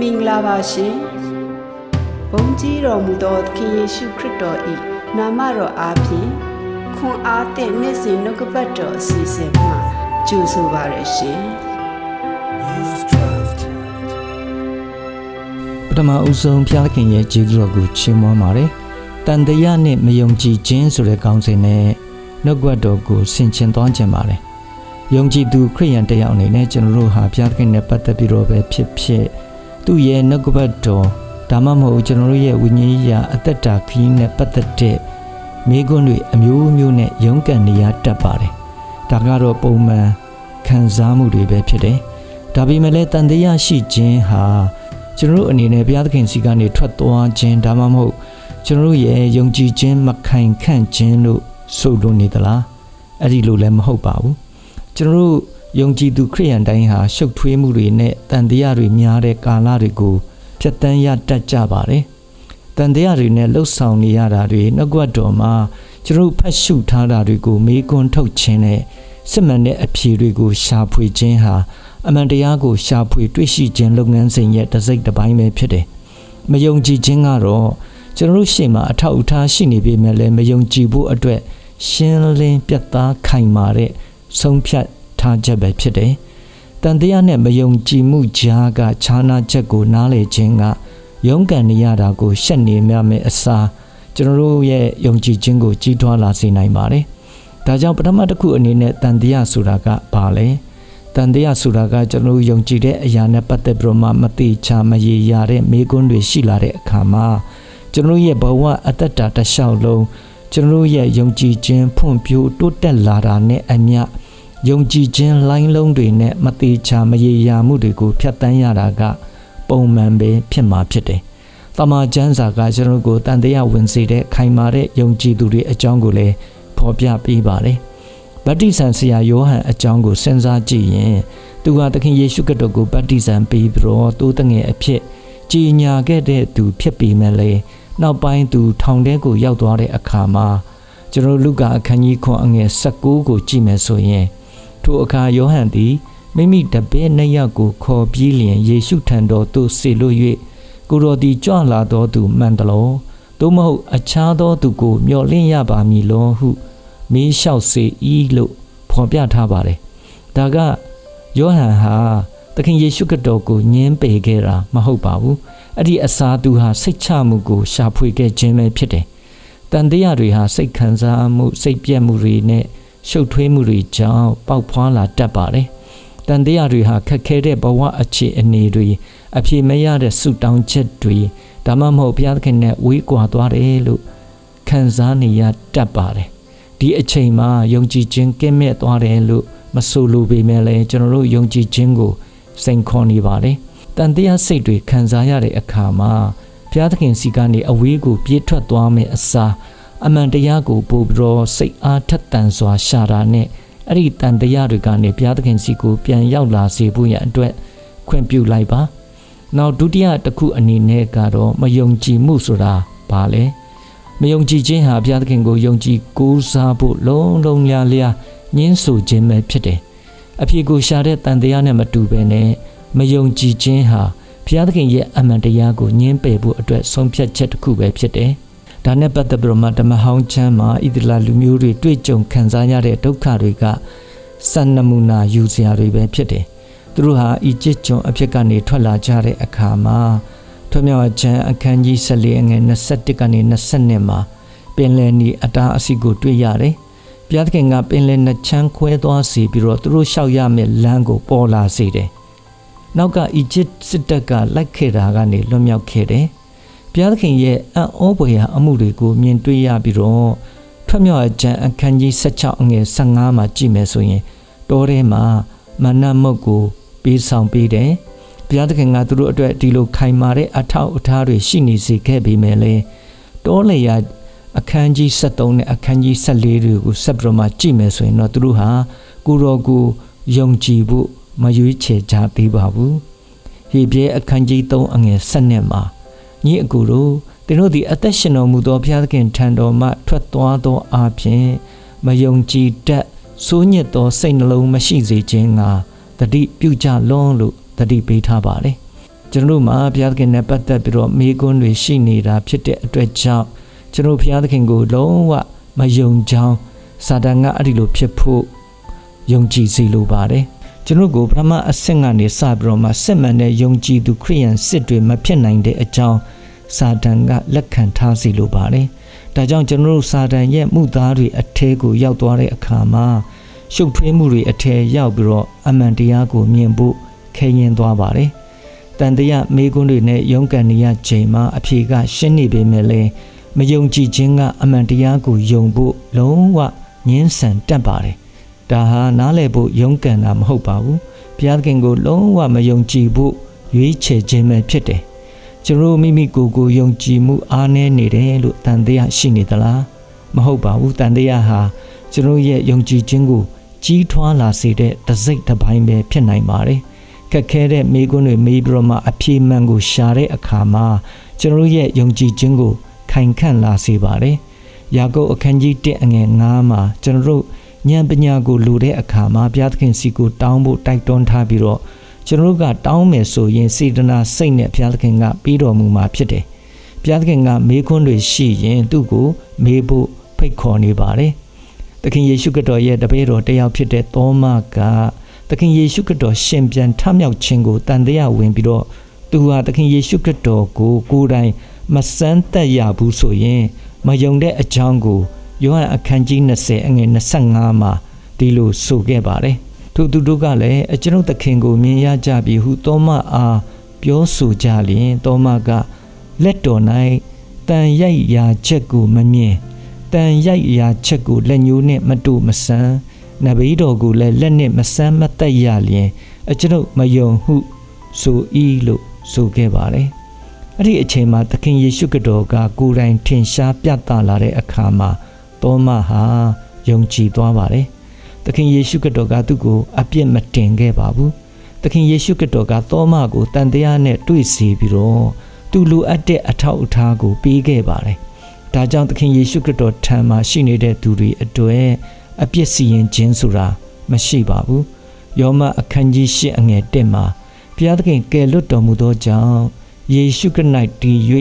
မင်္ဂလာပါရှင်ဘုန်းကြီးတော်မူသောသခင်ယေရှုခရစ်တော်၏နာမတော်အားဖြင့်ခွန်အားသည့်နေ့စဉ်နှုတ်ကပတ်တော်အစီအစဉ်မှာကြိုဆိုပါရရှင်ပထမဦးဆုံးဖျားခင်ရဲ့ကျေးဇူးတော်ကိုချီးမွမ်းပါတယ်။တန်တရားနဲ့မယုံကြည်ခြင်းဆိုတဲ့ခေါင်းစဉ်နဲ့နှုတ်ကပတ်တော်ကိုဆင်ခြင်သွားခြင်းပါတယ်။ယုံကြည်သူခရိယန်တစ်ယောက်အနေနဲ့ကျွန်တော်တို့ဟာဖျားခင်နဲ့ပတ်သက်ပြီးတော့ပဲဖြစ်ဖြစ် သူ့ရဲ့နှုတ်ကပတ်တော်ဒါမှမဟုတ်ကျွန်တော်တို့ရဲ့ဝိညာဉ်ရေးရာအသက်တာခရီးနဲ့ပတ်သက်တဲ့မိကွန်းတွေအမျိုးမျိုးနဲ့ရုန်းကန်နေရတတ်ပါတယ်။ဒါကတော့ပုံမှန်ခံစားမှုတွေပဲဖြစ်တယ်။ဒါပေမဲ့လည်းတန်တရားရှိခြင်းဟာကျွန်တော်တို့အနေနဲ့ဘုရားသခင်စီကနေထွက်သွားခြင်းဒါမှမဟုတ်ကျွန်တော်တို့ရဲ့ယုံကြည်ခြင်းမခိုင်ခန့်ခြင်းလို့ဆိုလို့နေသလားအဲ့ဒီလိုလည်းမဟုတ်ပါဘူးကျွန်တော်တို့ ယုံကြည်သူခရိယန်တိုင်းဟာရှုပ်ထွေးမှုတွေနဲ့တန်တရားတွေများတဲ့ကာလတွေကိုဖြတ်တန်းရတတ်ကြပါတယ်တန်တရားတွေနဲ့လှုပ်ဆောင်နေရတာတွေနှုတ်ကပတ်တော်မှာကျွန်တော်တို့ဖတ်ရှုထားတာတွေကိုမေးခွန်းထုတ်ခြင်းနဲ့စစ်မှန်တဲ့အဖြေတွေကိုရှာဖွေခြင်းဟာအမှန်တရားကိုရှာဖွေတွေ့ရှိခြင်းလုပ်ငန်းစဉ်ရဲ့တစ်စိတ်တစ်ပိုင်းပဲဖြစ်တယ်။မယုံကြည်ခြင်းကတော့ကျွန်တော်တို့ရှေ့မှာအထောက်အထားရှိနေပေမဲ့လည်းမယုံကြည်ဖို့အတွက်ရှင်းလင်းပြတ်သားခိုင်မာတဲ့ဆုံးဖြတ် ထားချက်ပဲဖြစ်တယ်။တန်တရားနဲ့မယုံကြည်မှုကြားကခြားနာချက်ကိုနားလည်ခြင်းကယုံကန်နေရတာကိုရှက်နေမြမယ်အစားကျွန်တော်တို့ရဲ့ယုံကြည်ခြင်းကိုကြီးထွားလာစေနိုင်ပါတယ်။ဒါကြောင့်ပထမတစ်ခုအနေနဲ့တန်တရားဆိုတာကဘာလဲ။တန်တရားဆိုတာကကျွန်တော်တို့ယုံကြည်တဲ့အရာနဲ့ပတ်သက်ပြီးတော့မှမတိချာမရေရာတဲ့မိကွန်းတွေရှိလာတဲ့အခါမှာကျွန်တော်တို့ရဲ့ဘဝအတ္တတာတစ်လျှောက်လုံးကျွန်တော်တို့ရဲ့ယုံကြည်ခြင်းဖွံ့ဖြိုးတိုးတက်လာတာနဲ့အမျှ ယုံကြည်ခြင်းလိုင်းလုံးတွေနဲ့မတိချာမရေရာမှုတွေကိုဖျက်ဆီးရတာက ပုံမှန်ပဲဖြစ်မှာဖြစ်တယ်။တမန်ကျမ်းစာကကျွန်တော်တို့ကိုတန်တရားဝင်စေတဲ့ခိုင်မာတဲ့ယုံကြည်သူတွေအကြောင်းကိုလည်းဖော်ပြပေးပါတယ်။ဗတ္တိဇံဆရာယောဟန်အကြောင်းကိုစဉ်းစားကြည့်ရင်သူဟာသခင်ယေရှုခရစ်တော်ကိုဗတ္တိဇံပေးပြီးတော့တိုးတငယ်အဖြစ်ကြီးညာခဲ့တဲ့သူဖြစ်ပေမဲ့လည်းနောက်ပိုင်းသူထောင်ထဲကိုရောက်သွားတဲ့အခါမှာကျွန်တော်လူကာအခန်းကြီးခွန်အငယ်16ကိုကြည့်မယ်ဆိုရင် ထိုအခါယောဟန်သည်မိမိတပည့်နှစ်ယောက်ကိုခေါ်ပြီးလျင်ယေရှုထံတော်သို့ဆေလွတ်၍ကိုတော်သည်ကြွလာတော်သူမှန်တလောသို့မဟုတ်အခြားသောသူကိုမျှော်လင့်ရပါမည်လောဟုမေးလျှောက်စေ၏လို့ဖော်ပြထားပါတယ်ဒါကယောဟန်ဟာသခင်ယေရှုခရစ်တော်ကိုညှင်းပယ်ခဲ့တာမဟုတ်ပါဘူးအဲ့ဒီအစာသူဟာစိတ်ချမှုကိုရှာဖွေခဲ့ခြင်းပဲဖြစ်တယ်တန်တရားတွေဟာစိတ်ခံစားမှုစိတ်ပြက်မှုတွေနဲ့ ရှုပ်ထွေးမှုတွေကြောင့်ပေါက်ဖွာလာတတ်ပါတယ်တန်တရားတွေဟာခက်ခဲတဲ့ဘဝအခြေအနေတွေအပြေမရတဲ့ဆုတောင်းချက်တွေဒါမှမဟုတ်ဘုရားသခင်နဲ့ဝေးကွာသွားတယ်လို့ခံစားနေရတတ်ပါတယ်ဒီအချိန်မှာယုံကြည်ခြင်းကင်းမဲ့သွားတယ်လို့မဆိုလိုပေမဲ့လည်းကျွန်တော်တို့ယုံကြည်ခြင်းကိုစိန်ခေါ်နေပါတယ်တန်တရားစိတ်တွေခံစားရတဲ့အခါမှာဘုရားသခင်စီကနေအဝေးကိုပြေးထွက်သွားမယ်အစား အမှန်တရားကိုပို့ပြီးတော့စိတ်အားထက်သန်စွာရှာတာနဲ့အဲ့ဒီတန်တရားတွေကနေဘုရားသခင်စီကိုပြန်ရောက်လာစေဖို့ရန်အတွက်ခွင့်ပြုလိုက်ပါနောက်ဒုတိယတစ်ခုအနေနဲ့ကတော့မယုံကြည်မှုဆိုတာဘာလဲမယုံကြည်ခြင်းဟာဘုရားသခင်ကိုယုံကြည်ကိုးစားဖို့လုံးလုံးလျားလျားညှင်းဆိုခြင်းပဲဖြစ်တယ်အဖြစ်ကိုရှာတဲ့တန်တရားနဲ့မတူဘဲနဲ့မယုံကြည်ခြင်းဟာဘုရားသခင်ရဲ့အမှန်တရားကိုညှင်းပယ်ဖို့အတွက်ဆုံးဖြတ်ချက်တစ်ခုပဲဖြစ်တယ်။ ဒါနဲ့ပတ်သက်ပြီးတော့မှဓမ္မဟောင်းချမ်းမှာဣသလလူမျိုးတွေတွေ့ကြုံခံစားရတဲ့ဒုက္ခတွေကစံနမူနာယူစရာတွေပဲဖြစ်တယ်။သူတို့ဟာအီဂျစ်ကျွန်းအဖြစ်ကနေထွက်လာကြတဲ့အခါမှာထွမြောက်ချမ်းအခန်းကြီး14အငယ်21ကနေ20မှာပင်လယ်နီအတားအစီကိုတွေ့ရတယ်။ဘုရားသခင်ကပင်လယ်နှစ်ချမ်းခွဲသွားစေပြီးတော့သူတို့လျှောက်ရမယ့်လမ်းကိုပေါ်လာစေတယ်။နောက်ကအီဂျစ်စစ်တပ်ကလိုက်ခဲ့တာကနေလွတ်မြောက်ခဲ့တယ်။ ဘုရားသခင်ရဲ့အံ့ဩဖွယ်ရာအမှုတွေကိုမြင်တွေ့ရပြီးတော့ထွက်မြောက်အကျမ်းအခန်းကြီး16အငယ်15မှာကြည့်မယ်ဆိုရင်တောထဲမှာမနတ်မုတ်ကိုပေးဆောင်ပေးတယ်။ဘုရားသခင်ကသူတို့အတွက်ဒီလိုခိုင်မာတဲ့အထောက်အထားတွေရှိနေစေခဲ့ပေမဲ့လေတောလေယာအခန်းကြီး73နဲ့အခန်းကြီး14တွေကိုဆက်ပြီးတော့မှကြည့်မယ်ဆိုရင်တော့သူတို့ဟာကိုရောကိုယုံကြည်ဖို့မရွေးချယ်ကြသေးပါဘူး။ဟေပြဲအခန်းကြီး3အငယ်7နဲ့မှာ ညီအကူတို့သင်တို့သည်အသက်ရှင်တော်မူသောဘုရားသခင်ထံတော်မှထွက်သွားသောအပြင်မယုံကြည်တတ်စိုးညစ်သောစိတ်နှလုံးမရှိစေခြင်းငါတတိပြုကြလွန်းလို့တတိပေးထားပါတယ်။ကျွန်တော်တို့မှာဘုရားသခင်နဲ့ပတ်သက်ပြီးတော့မေးခွန်းတွေရှိနေတာဖြစ်တဲ့အတွက်ကြောင့်ကျွန်တော်ဘုရားသခင်ကိုလုံးဝမယုံကြောင်းစာတန်ကအဲ့ဒီလိုဖြစ်ဖို့ယုံကြည်စေလိုပါတယ် ကျွန်တော်ကိုပထမအဆင့်ကနေစပြီးတော့မှစစ်မှန်တဲ့ယုံကြည်သူခရိယန်စစ်တွေမဖြစ်နိုင်တဲ့အကြောင်းစာတန်ကလက်ခံထားစေလိုပါတယ်ဒါကြောင့်ကျွန်တော်တို့စာတန်ရဲ့မှုသားတွေအထဲကိုရောက်သွားတဲ့အခါမှာရှုပ်ထွေးမှုတွေအထဲရောက်ပြီးတော့အမှန်တရားကိုမြင်ဖို့ခဲရင်သွားပါတယ်တန်တရားမေးခွန်းတွေနဲ့ရုန်းကန်နေရချိန်မှာအဖြေကရှင်းနေပေမဲ့လည်းမယုံကြည်ခြင်းကအမှန်တရားကိုယုံဖို့လုံးဝငင်းဆန်တတ်ပါတယ်။ ဒါဟာနားလည်ဖို့ယုံကန်တာမဟုတ်ပါဘူး။ဘုရားသခင်ကိုလုံးဝမယုံကြည်ဖို့ရွေးချယ်ခြင်းပဲဖြစ်တယ်။ကျွန်တော်မိမိကိုယ်ကိုယုံကြည်မှုအားနည်းနေတယ်လို့တန်တရားရှိနေသလား။မဟုတ်ပါဘူး။တန်တရားဟာကျွန်တော်ရဲ့ယုံကြည်ခြင်းကိုကြီးထွားလာစေတဲ့တစိတ်တစ်ပိုင်းပဲဖြစ်နိုင်ပါတယ်။ခက်ခဲတဲ့မိကွန်းတွေမေးပြီးတော့မှအပြေမှန်ကိုရှာတဲ့အခါမှာကျွန်တော်ရဲ့ယုံကြည်ခြင်းကိုခိုင်ခန့်လာစေပါတယ်။ယာကုပ်အခန်းကြီး1အငယ်9မှာကျွန်တော်တို့ ဉာဏ်ပညာကိုလိုတဲ့အခါမှာဘုရားသခင်စီကိုတောင်းဖို့တိုက်တွန်းထားပြီးတော့ကျွန်တော်တို့ကတောင်းမယ်ဆိုရင်စေတနာစိတ်နဲ့ဘုရားသခင်ကပြီးတော်မူမှာဖြစ်တယ်။ဘုရားသခင်ကမေးခွန်းတွေရှိရင်သူ့ကိုမေးဖို့ဖိတ်ခေါ်နေပါတယ်။သခင်ယေရှုခရစ်တော်ရဲ့တပည့်တော်တစ်ယောက်ဖြစ်တဲ့သောမကသခင်ယေရှုခရစ်တော်ရှင်ပြန်ထမြောက်ခြင်းကိုတန်တရားဝင်ပြီးတော့သူဟာသခင်ယေရှုခရစ်တော်ကိုကိုယ်တိုင်မစမ်းသက်ရဘူးဆိုရင်မယုံတဲ့အကြောင်းကို ယောဟန်အခန်းကြီး20အငယ်25မှာဒီလိုဆိုခဲ့ပါတယ်ထို့သူတို့ကလည်းအကျွန်ုပ်သခင်ကိုမြင်ရကြပြီဟုသောမအားပြောဆိုကြလျင်သောမကလက်တော်၌တန်ရိုက်ရာချက်ကိုမမြင်တန်ရိုက်ရာချက်ကိုလက်ညှိုးနှင့်မတို့မဆန်းနဗီတော်ကိုလည်းလက်နှင့်မဆန်းမသက်ရလျင်အကျွန်ုပ်မယုံဟုဆို၏လို့ဆိုခဲ့ပါတယ်အဲ့ဒီအချိန်မှာသခင်ယေရှုခရစ်တော်ကကိုယ်တိုင်ထင်ရှားပြသလာတဲ့အခါမှာ သောမဟာယုံကြည်သွားပါတယ်။သခင်ယေရှုခရစ်တော်ကသူ့ကိုအပြစ်မတင်ခဲ့ပါဘူး။သခင်ယေရှုခရစ်တော်ကသောမကိုတန်တရားနဲ့တွေ့စီပြီးတော့သူလိုအပ်တဲ့အထောက်အထားကိုပေးခဲ့ပါတယ်။ဒါကြောင့်သခင်ယေရှုခရစ်တော်ထံမှာရှိနေတဲ့သူတွေအတွေ့အပြစ်စီရင်ခြင်းဆိုတာမရှိပါဘူး။ယောမအခန်းကြီး၈အငယ်၁မှာဘုရားသခင်ကယ်လွတ်တော်မူသောကြောင့်ယေရှုခရစ်၌တည်၍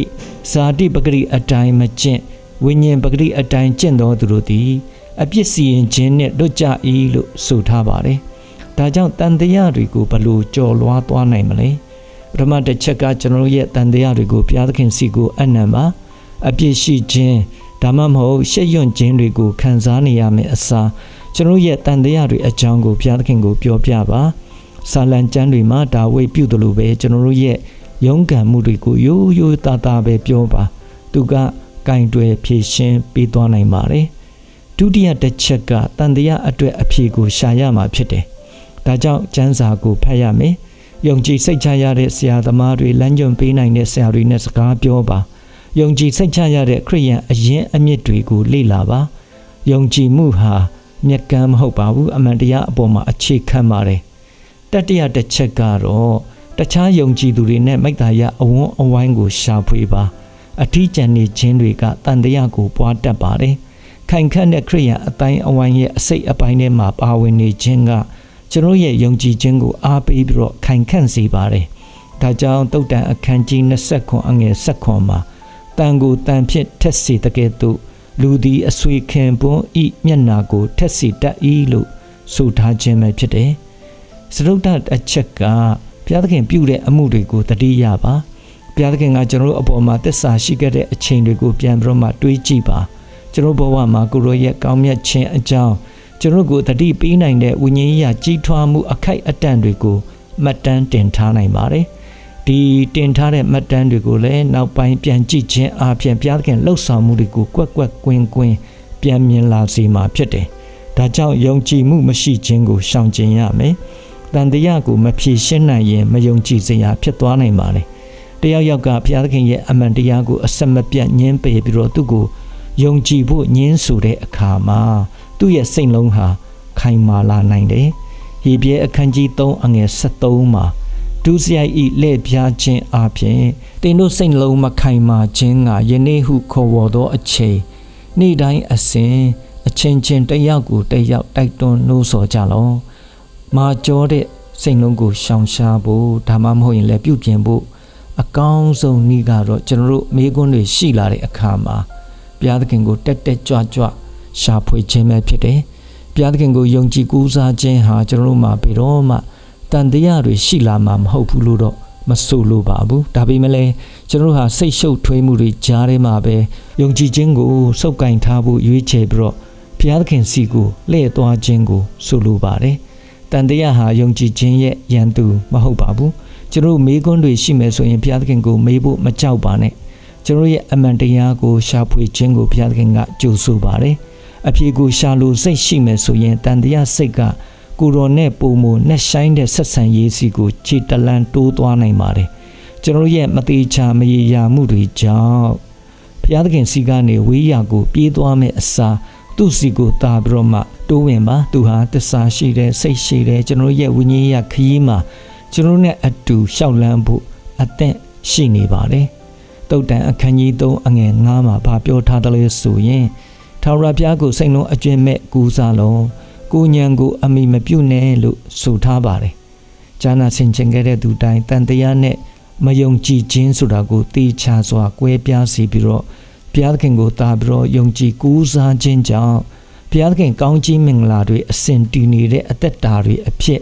ဇာတိပဂရိအတိုင်းမကျင့် ဝိညာဉ်ပဂရိအတိုင်းကျင့်တော်သူတို့သည် အပြစ်စီရင်ခြင်းနှင့်လွတ်ကြ၏လို့ဆိုထားပါတယ်။ဒါကြောင့်တန်တရားတွေကိုဘလို့ကြော်လွားသွားနိုင်မလဲ။ပထမတစ်ချက်ကကျွန်တော်ရဲ့တန်တရားတွေကိုဘုရားသခင်စီကိုအနံပါအပြစ်ရှိခြင်းဒါမှမဟုတ်ရှက်ရွံ့ခြင်းတွေကိုခံစားနေရမယ့်အစားကျွန်တော်ရဲ့တန်တရားတွေအကြောင်းကိုဘုရားသခင်ကိုပြောပြပါ။ဆာလံကျမ်းတွေမှာဒါဝိဒ်ပြုတယ်လို့ပဲကျွန်တော်တို့ရဲ့ရုန်းကန်မှုတွေကိုရိုးရိုးသားသားပဲပြောပါသူက ကင်တွယ်ဖြည့်ရှင်းပေးသွားနိုင်ပါတယ်ဒုတိယတစ်ချက်ကတန်တရားအတွက်အဖြေကိုရှာရမှာဖြစ်တယ်ဒါကြောင့်ကျမ်းစာကိုဖတ်ရမယ်ယုံကြည်စိတ်ချရတဲ့ဆရာသမားတွေလမ်းညွှန်ပေးနိုင်တဲ့ဆရာတွေနဲ့စကားပြောပါယုံကြည်စိတ်ချရတဲ့ခရိယန်အရင်အမြင့်တွေကိုလေ့လာပါယုံကြည်မှုဟာမြက်ကမ်းမဟုတ်ပါဘူးအမှန်တရားအပေါ်မှာအခြေခံပါတယ်တတိယတစ်ချက်ကတော့တခြားယုံကြည်သူတွေနဲ့မိတ္တာယအဝန်းအဝိုင်းကိုရှာဖွေပါ အထီးကျန်နေခြင်းတွေကတန်တရားကိုပွားတတ်ပါတယ်ခိုင်ခန့်တဲ့ခရိယာအတိုင်းအဝိုင်းရဲ့အစိတ်အပိုင်းထဲမှာပါဝင်နေခြင်းကကျွန်တော်ရဲ့ယုံကြည်ခြင်းကိုအားပေးပြီးတော့ခိုင်ခန့်စေပါတယ်ဒါကြောင့်တုတ်တန်အခန်းကြီး20ခွန်အငယ်7ခွန်မှာတန်ကိုတန်ဖြစ်ထက်စေတကဲ့သို့လူသည်အဆွေခင်ပွန်းဤမျက်နာကိုထက်စေတတ်၏လို့ဆိုထားခြင်းပဲဖြစ်တယ်စရုဒ္ဒအချက်ကဘုရားသခင်ပြုတဲ့အမှုတွေကိုတတိယပါ ဘုရားသခင်ကကျွန်တော်တို့အပေါ်မှာသစ္စာရှိခဲ့တဲ့အချိန်တွေကိုပြန်ပြီးတော့မှတွေးကြည့်ပါကျွန်တော်ဘဝမှာကိုရောရဲ့ကောင်းမြတ်ခြင်းအကြောင်းကျွန်တော်ကိုတတိပေးနိုင်တဲ့ဝိညာဉ်ရေးကြီးထွားမှုအခိုက်အတန့်တွေကိုမှတ်တမ်းတင်ထားနိုင်ပါတယ်ဒီတင်ထားတဲ့မှတ်တမ်းတွေကိုလည်းနောက်ပိုင်းပြန်ကြည့်ခြင်းအပြင်ဘုရားသခင်လှုပ်ဆောင်မှုတွေကိုကွက်ကွက်ကွင်းကွင်းပြန်မြင်လာစေမှာဖြစ်တယ်ဒါကြောင့်ယုံကြည်မှုမရှိခြင်းကိုရှောင်ကျဉ်ရမယ်တန်တရားကိုမဖြေရှင်းနိုင်ရင်မယုံကြည်စရာဖြစ်သွားနိုင်ပါတယ်။ တယောက်ယောက်ကဘုရားသခင်ရဲ့အမှန်တရားကိုအဆက်မပြတ်ညှင်းပယ်ပြီးတော့သူ့ကိုယုံကြည်ဖို့ညှင်းဆိုတဲ့အခါမှာသူ့ရဲ့စိတ်လုံးဟာခိုင်မာလာနိုင်တယ်။ဟေပြဲအခန်းကြီး3အငယ်73မှာဒုစရိုက်ဤလက်ပြားခြင်းအပြင်တင်တို့စိတ်လုံးမခိုင်မာခြင်းကယနေ့ဟုခေါ်ဝေါ်သောအချိန်နေ့တိုင်းအစဉ်အချင်းချင်းတယောက်ကိုတယောက်တိုက်တွန်းနှိုးဆော်ကြလော့မာကြောတဲ့စိတ်လုံးကိုရှောင်ရှားဖို့ဒါမှမဟုတ်ရင်လည်းပြုပြင်ဖို့ အကောင်းဆုံးနည်းကတော့ကျွန်တော်တို့မိကွန်းတွေရှိလာတဲ့အခါမှာဘုရားသခင်ကိုတက်တက်ကြွကြွရှာဖွေခြင်းပဲဖြစ်တယ်ဘုရားသခင်ကိုယုံကြည်ကူးစားခြင်းဟာကျွန်တော်တို့မှာဘယ်တော့မှတန်တရားတွေရှိလာမှာမဟုတ်ဘူးလို့တော့မဆိုလိုပါဘူးဒါပေမဲ့လည်းကျွန်တော်တို့ဟာစိတ်ရှုပ်ထွေးမှုတွေကြားထဲမှာပဲယုံကြည်ခြင်းကိုစုပ်ကင်ထားဖို့ရွေးချယ်ပြီးတော့ဘုရားသခင်စီကိုလှည့်သွားခြင်းကိုဆိုလိုပါတယ်တန်တရားဟာယုံကြည်ခြင်းရဲ့ရန်သူမဟုတ်ပါဘူး ကျွန်တော်တို့မေးခွန်းတွေရှိမယ်ဆိုရင်ဘုရားသခင်ကိုမေးဖို့မကြောက်ပါနဲ့ကျွန်တော်ရဲ့အမှန်တရားကိုရှာဖွေခြင်းကိုဘုရားသခင်ကကြိုဆိုပါတယ်အဖြေကိုရှာလို့စိတ်ရှိမယ်ဆိုရင်တန်တရားစိတ်ကကိုရောနဲ့ပုံမနဲ့ဆိုင်တဲ့ဆက်ဆံရေးစီကိုခြေတလန်တိုးသွားနိုင်ပါတယ်ကျွန်တော်ရဲ့မသေးချာမရေရာမှုတွေကြောင့်ဘုရားသခင်စီကနေဝေးရာကိုပြေးသွားမဲ့အစားသူ့စီကိုတာပြီးတော့မှတိုးဝင်ပါသူဟာတစ္ဆာရှိတဲ့စိတ်ရှိတဲ့ကျွန်တော်ရဲ့ဝိညာဉ်ရခရီးမှာ ကျွန်တော်နဲ့အတူရှောက်လန်းဖို့အသင့်ရှိနေပါတယ်တုတ်တန်အခန်းကြီး3အငယ်9မှာဗာပြောထားတယ်လို့ဆိုရင်ထာဝရဘုရားကိုစိတ်လုံးအကျွင့်မဲ့ကူးစားလုံးကိုညံကိုအမိမပြုတ်နဲ့လို့ဆိုထားပါတယ်။ဂျာနာဆင်ချင်ခဲ့တဲ့သူတိုင်းတန်တရားနဲ့မယုံကြည်ခြင်းဆိုတာကိုတေချာစွာကွဲပြားစီပြီးတော့ဘုရားသခင်ကိုတာပြီးတော့ယုံကြည်ကူးစားခြင်းကြောင့်ဘုရားသခင်ကောင်းကြီးမင်္ဂလာတွေအစဉ်တည်နေတဲ့အသက်တာတွေအဖြစ်